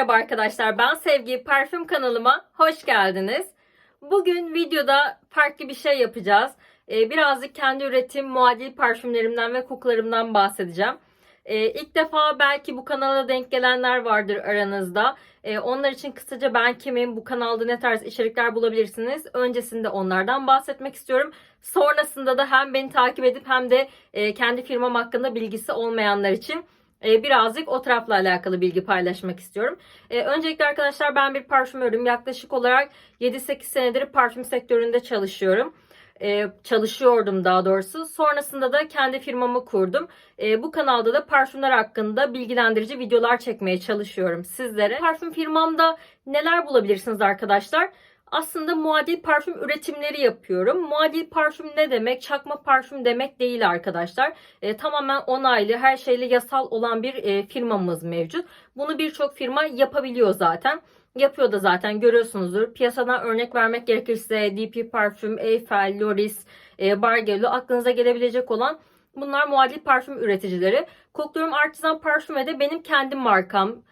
Merhaba arkadaşlar ben Sevgi Parfüm kanalıma hoş geldiniz. Bugün videoda farklı bir şey yapacağız. Ee, birazcık kendi üretim muadil parfümlerimden ve kokularımdan bahsedeceğim. Ee, ilk defa belki bu kanala denk gelenler vardır aranızda. Ee, onlar için kısaca ben kimim, bu kanalda ne tarz içerikler bulabilirsiniz. Öncesinde onlardan bahsetmek istiyorum. Sonrasında da hem beni takip edip hem de e, kendi firmam hakkında bilgisi olmayanlar için e, birazcık o tarafla alakalı bilgi paylaşmak istiyorum. E, öncelikle arkadaşlar ben bir parfümörüm. Yaklaşık olarak 7-8 senedir parfüm sektöründe çalışıyorum. E, çalışıyordum daha doğrusu. Sonrasında da kendi firmamı kurdum. E, bu kanalda da parfümler hakkında bilgilendirici videolar çekmeye çalışıyorum sizlere. Parfüm firmamda neler bulabilirsiniz arkadaşlar? Aslında muadil parfüm üretimleri yapıyorum. Muadil parfüm ne demek? Çakma parfüm demek değil arkadaşlar. E, tamamen onaylı, her şeyle yasal olan bir e, firmamız mevcut. Bunu birçok firma yapabiliyor zaten. Yapıyor da zaten görüyorsunuzdur. Piyasadan örnek vermek gerekirse DP Parfüm, Eiffel, Loris, e, Bargello aklınıza gelebilecek olan bunlar muadil parfüm üreticileri. Kokluyorum Artisan Parfüme de benim kendi markam.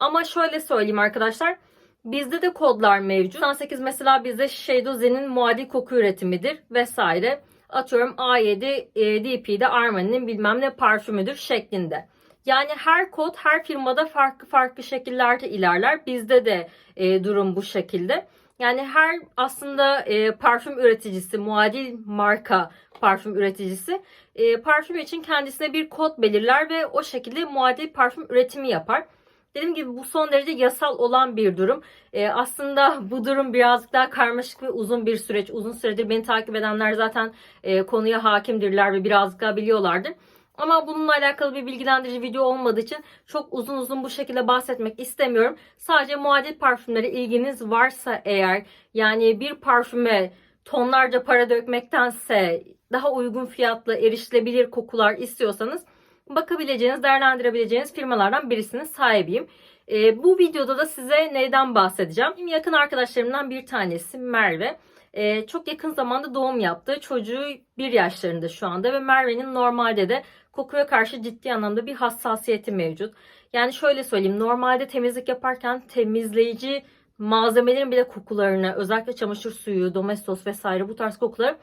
Ama şöyle söyleyeyim arkadaşlar. Bizde de kodlar mevcut. 98 mesela bizde Shadow Zen'in muadil koku üretimidir vesaire. Atıyorum A7 e, DP'de Armani'nin bilmem ne parfümüdür şeklinde. Yani her kod her firmada farklı farklı şekillerde ilerler. Bizde de e, durum bu şekilde. Yani her aslında e, parfüm üreticisi, muadil marka parfüm üreticisi e, parfüm için kendisine bir kod belirler ve o şekilde muadil parfüm üretimi yapar. Dediğim gibi bu son derece yasal olan bir durum. Ee, aslında bu durum birazcık daha karmaşık ve uzun bir süreç. Uzun süredir beni takip edenler zaten e, konuya hakimdirler ve birazcık daha biliyorlardır. Ama bununla alakalı bir bilgilendirici video olmadığı için çok uzun uzun bu şekilde bahsetmek istemiyorum. Sadece muadil parfümlere ilginiz varsa eğer yani bir parfüme tonlarca para dökmektense daha uygun fiyatlı erişilebilir kokular istiyorsanız bakabileceğiniz, değerlendirebileceğiniz firmalardan birisinin sahibiyim. E, bu videoda da size neyden bahsedeceğim? Benim yakın arkadaşlarımdan bir tanesi Merve. E, çok yakın zamanda doğum yaptı. Çocuğu bir yaşlarında şu anda ve Merve'nin normalde de kokuya karşı ciddi anlamda bir hassasiyeti mevcut. Yani şöyle söyleyeyim normalde temizlik yaparken temizleyici malzemelerin bile kokularını özellikle çamaşır suyu, domestos vesaire bu tarz kokuları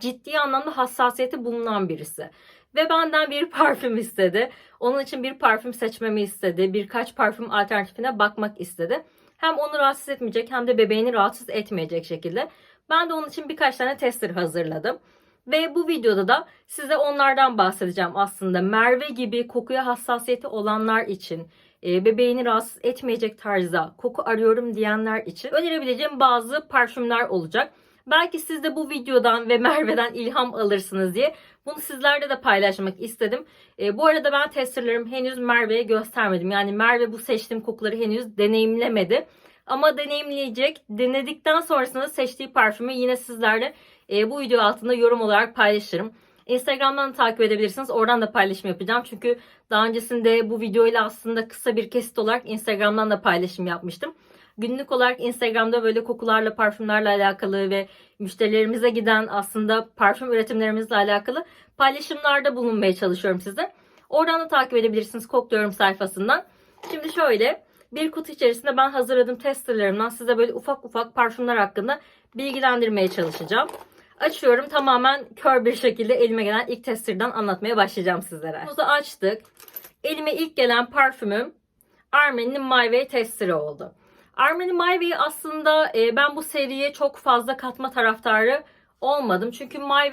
ciddi anlamda hassasiyeti bulunan birisi. Ve benden bir parfüm istedi. Onun için bir parfüm seçmemi istedi. Birkaç parfüm alternatifine bakmak istedi. Hem onu rahatsız etmeyecek hem de bebeğini rahatsız etmeyecek şekilde. Ben de onun için birkaç tane tester hazırladım. Ve bu videoda da size onlardan bahsedeceğim aslında. Merve gibi kokuya hassasiyeti olanlar için, e, bebeğini rahatsız etmeyecek tarzda koku arıyorum diyenler için önerebileceğim bazı parfümler olacak. Belki siz de bu videodan ve Merve'den ilham alırsınız diye bunu sizlerle de paylaşmak istedim. E, bu arada ben testerlarımı henüz Merve'ye göstermedim. Yani Merve bu seçtiğim kokuları henüz deneyimlemedi. Ama deneyimleyecek. Denedikten sonrasında seçtiği parfümü yine sizlerle e, bu video altında yorum olarak paylaşırım. Instagram'dan da takip edebilirsiniz. Oradan da paylaşım yapacağım. Çünkü daha öncesinde bu videoyla aslında kısa bir kesit olarak Instagram'dan da paylaşım yapmıştım günlük olarak Instagram'da böyle kokularla, parfümlerle alakalı ve müşterilerimize giden aslında parfüm üretimlerimizle alakalı paylaşımlarda bulunmaya çalışıyorum size. Oradan da takip edebilirsiniz kokluyorum sayfasından. Şimdi şöyle bir kutu içerisinde ben hazırladığım testerlerimden size böyle ufak ufak parfümler hakkında bilgilendirmeye çalışacağım. Açıyorum tamamen kör bir şekilde elime gelen ilk testerden anlatmaya başlayacağım sizlere. Bunu açtık. Elime ilk gelen parfümüm Armani'nin My Way Tester'ı oldu. Armani Way aslında e, ben bu seriye çok fazla katma taraftarı olmadım. Çünkü Way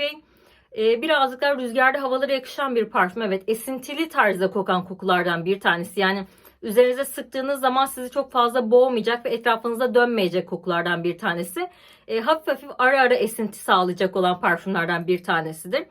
e, birazcık daha rüzgarda havalara yakışan bir parfüm. Evet esintili tarzda kokan kokulardan bir tanesi. Yani üzerinize sıktığınız zaman sizi çok fazla boğmayacak ve etrafınıza dönmeyecek kokulardan bir tanesi. E, hafif hafif ara ara esinti sağlayacak olan parfümlerden bir tanesidir.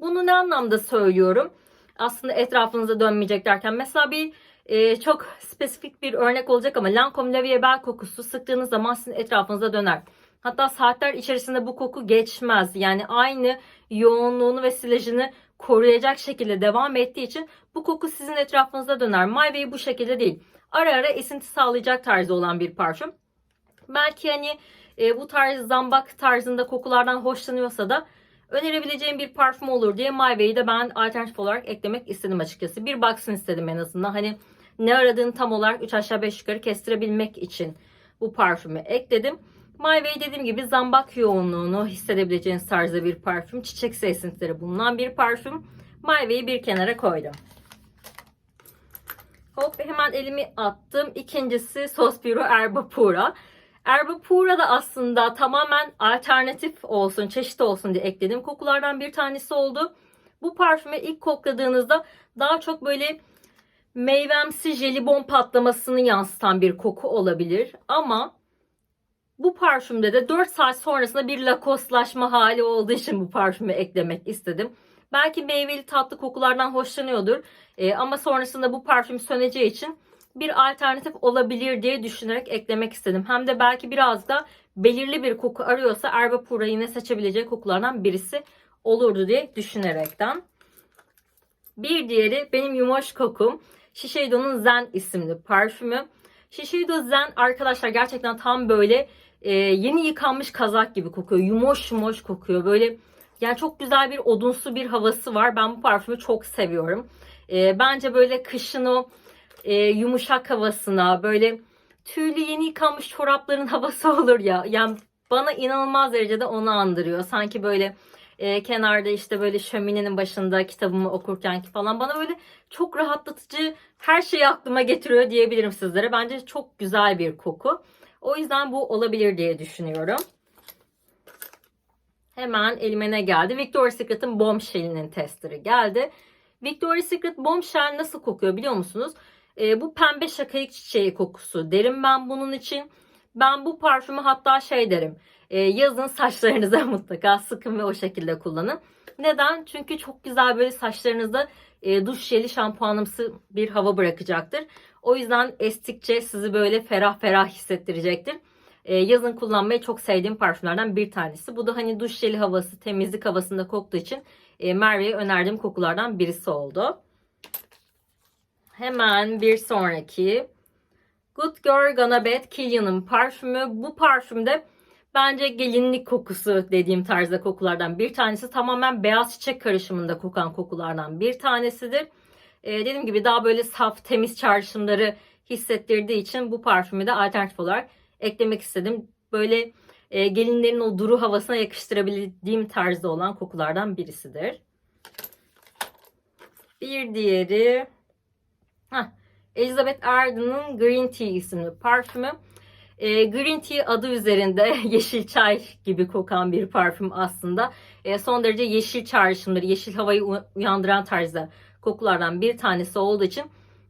Bunu ne anlamda söylüyorum? Aslında etrafınıza dönmeyecek derken mesela bir e, çok spesifik bir örnek olacak ama Lancome La Belle kokusu sıktığınız zaman sizin etrafınıza döner. Hatta saatler içerisinde bu koku geçmez. Yani aynı yoğunluğunu ve silajını koruyacak şekilde devam ettiği için bu koku sizin etrafınıza döner. Way bu şekilde değil. Ara ara esinti sağlayacak tarzı olan bir parfüm. Belki hani e, bu tarz zambak tarzında kokulardan hoşlanıyorsa da önerebileceğim bir parfüm olur diye My Way'i de ben alternatif olarak eklemek istedim açıkçası. Bir baksın istedim en azından. Hani ne aradığını tam olarak 3 aşağı 5 yukarı kestirebilmek için bu parfümü ekledim. Way dediğim gibi zambak yoğunluğunu hissedebileceğiniz tarzda bir parfüm. Çiçek esintileri bulunan bir parfüm. My Way'i bir kenara koydum. Hop hemen elimi attım. İkincisi Sospiro Erba Pura. Erba Pura da aslında tamamen alternatif olsun, çeşit olsun diye eklediğim kokulardan bir tanesi oldu. Bu parfümü ilk kokladığınızda daha çok böyle meyvemsi jelibon patlamasını yansıtan bir koku olabilir. Ama bu parfümde de 4 saat sonrasında bir lakoslaşma hali olduğu için bu parfümü eklemek istedim. Belki meyveli tatlı kokulardan hoşlanıyordur. Ee, ama sonrasında bu parfüm söneceği için bir alternatif olabilir diye düşünerek eklemek istedim. Hem de belki biraz da belirli bir koku arıyorsa Erba Pura yine seçebileceği kokulardan birisi olurdu diye düşünerekten. Bir diğeri benim yumoş kokum. Shiseido'nun Zen isimli parfümü. Shiseido Zen arkadaşlar gerçekten tam böyle e, yeni yıkanmış kazak gibi kokuyor. Yumoş yumoş kokuyor. Böyle yani çok güzel bir odunsu bir havası var. Ben bu parfümü çok seviyorum. E, bence böyle kışın o e, yumuşak havasına böyle tüylü yeni yıkanmış çorapların havası olur ya. Yani bana inanılmaz derecede onu andırıyor. Sanki böyle e, kenarda işte böyle şöminenin başında kitabımı okurken ki falan bana böyle çok rahatlatıcı her şeyi aklıma getiriyor diyebilirim sizlere. Bence çok güzel bir koku. O yüzden bu olabilir diye düşünüyorum. Hemen elime ne geldi? Victoria's Secret'ın Bombshell'inin testleri geldi. Victoria's Secret Bombshell nasıl kokuyor biliyor musunuz? E, bu pembe şakayık çiçeği kokusu derim ben bunun için. Ben bu parfümü hatta şey derim. E, yazın saçlarınıza mutlaka sıkın ve o şekilde kullanın. Neden? Çünkü çok güzel böyle saçlarınızda e, duş jeli şampuanımsı bir hava bırakacaktır. O yüzden estikçe sizi böyle ferah ferah hissettirecektir. E, yazın kullanmayı çok sevdiğim parfümlerden bir tanesi. Bu da hani duş jeli havası, temizlik havasında koktuğu için e, Merve'ye önerdiğim kokulardan birisi oldu. Hemen bir sonraki Good Girl Gonna Bad Killian'ın parfümü. Bu parfümde bence gelinlik kokusu dediğim tarzda kokulardan bir tanesi. Tamamen beyaz çiçek karışımında kokan kokulardan bir tanesidir. Ee, dediğim gibi daha böyle saf, temiz çağrışımları hissettirdiği için bu parfümü de alternatif olarak eklemek istedim. Böyle e, gelinlerin o duru havasına yakıştırabildiğim tarzda olan kokulardan birisidir. Bir diğeri Heh, Elizabeth Arden'ın Green Tea isimli parfümü. E, Green Tea adı üzerinde yeşil çay gibi kokan bir parfüm aslında. E, son derece yeşil çağrışımları, yeşil havayı uyandıran tarzda kokulardan bir tanesi olduğu için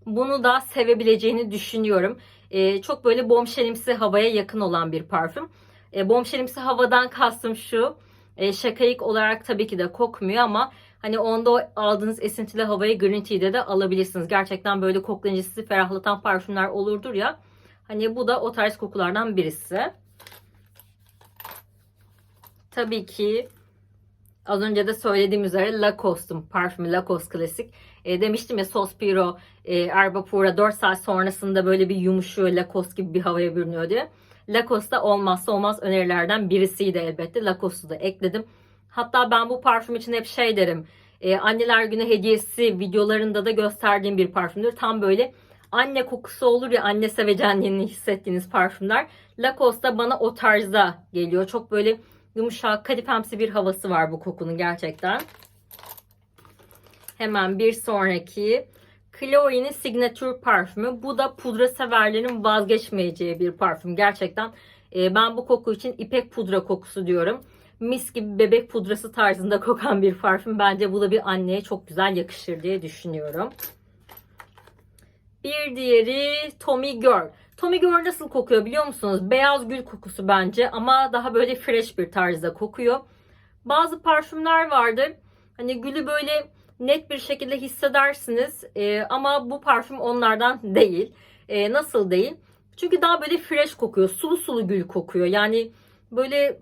bunu da sevebileceğini düşünüyorum. E, çok böyle bombşelimsi havaya yakın olan bir parfüm. E, bombşelimsi havadan kastım şu. E, şakayık olarak tabii ki de kokmuyor ama hani onda aldığınız esintili havayı Green Tea'de de alabilirsiniz. Gerçekten böyle koklayınca sizi ferahlatan parfümler olurdur ya. Hani bu da o tarz kokulardan birisi. Tabii ki az önce de söylediğim üzere Lacoste'un parfümü Lacoste klasik. E, demiştim ya Sospiro, e, Erba Pura 4 saat sonrasında böyle bir yumuşuyor Lacoste gibi bir havaya bürünüyor diye. Lacoste olmazsa olmaz önerilerden birisiydi elbette. Lacoste'u da ekledim. Hatta ben bu parfüm için hep şey derim. E, anneler günü hediyesi videolarında da gösterdiğim bir parfümdür. Tam böyle anne kokusu olur ya anne sevecenliğini hissettiğiniz parfümler. Lacoste bana o tarzda geliyor. Çok böyle yumuşak kadifemsi bir havası var bu kokunun gerçekten. Hemen bir sonraki Chloe'nin Signature parfümü. Bu da pudra severlerin vazgeçmeyeceği bir parfüm. Gerçekten e, ben bu koku için ipek pudra kokusu diyorum. Mis gibi bebek pudrası tarzında kokan bir parfüm. Bence bu da bir anneye çok güzel yakışır diye düşünüyorum. Bir diğeri Tommy Girl. Tommy Girl nasıl kokuyor biliyor musunuz? Beyaz gül kokusu bence ama daha böyle fresh bir tarzda kokuyor. Bazı parfümler vardır. Hani gülü böyle net bir şekilde hissedersiniz. E, ama bu parfüm onlardan değil. E, nasıl değil? Çünkü daha böyle fresh kokuyor. Sulu sulu gül kokuyor. Yani böyle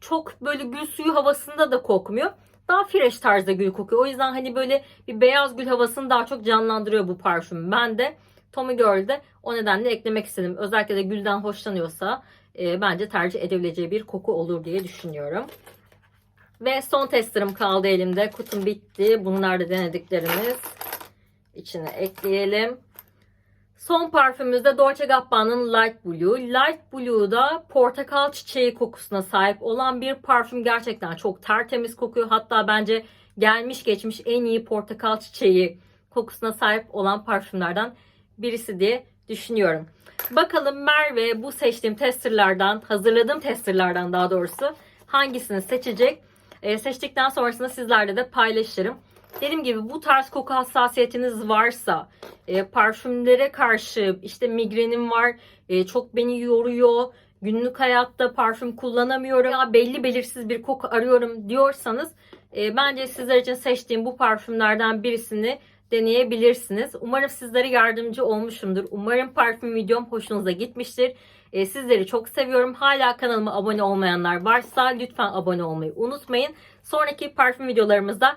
çok böyle gül suyu havasında da kokmuyor. Daha fresh tarzda gül kokuyor. O yüzden hani böyle bir beyaz gül havasını daha çok canlandırıyor bu parfüm. Ben de Tommy Girl'de o nedenle eklemek istedim. Özellikle de gülden hoşlanıyorsa e, bence tercih edebileceği bir koku olur diye düşünüyorum. Ve son testerım kaldı elimde. Kutum bitti. Bunlar da denediklerimiz. içine ekleyelim. Son parfümümüz de Dolce Gabbana'nın Light Blue. Light Blue'da portakal çiçeği kokusuna sahip olan bir parfüm. Gerçekten çok tertemiz kokuyor. Hatta bence gelmiş geçmiş en iyi portakal çiçeği kokusuna sahip olan parfümlerden birisi diye düşünüyorum. Bakalım Merve bu seçtiğim testerlardan, hazırladığım testerlardan daha doğrusu hangisini seçecek? Ee, seçtikten sonrasında sizlerle de paylaşırım. Dediğim gibi bu tarz koku hassasiyetiniz varsa, e, parfümlere karşı işte migrenim var, e, çok beni yoruyor, günlük hayatta parfüm kullanamıyorum, ya belli belirsiz bir koku arıyorum diyorsanız e, bence sizler için seçtiğim bu parfümlerden birisini deneyebilirsiniz. Umarım sizlere yardımcı olmuşumdur. Umarım parfüm videom hoşunuza gitmiştir. E, sizleri çok seviyorum. Hala kanalıma abone olmayanlar varsa lütfen abone olmayı unutmayın. Sonraki parfüm videolarımızda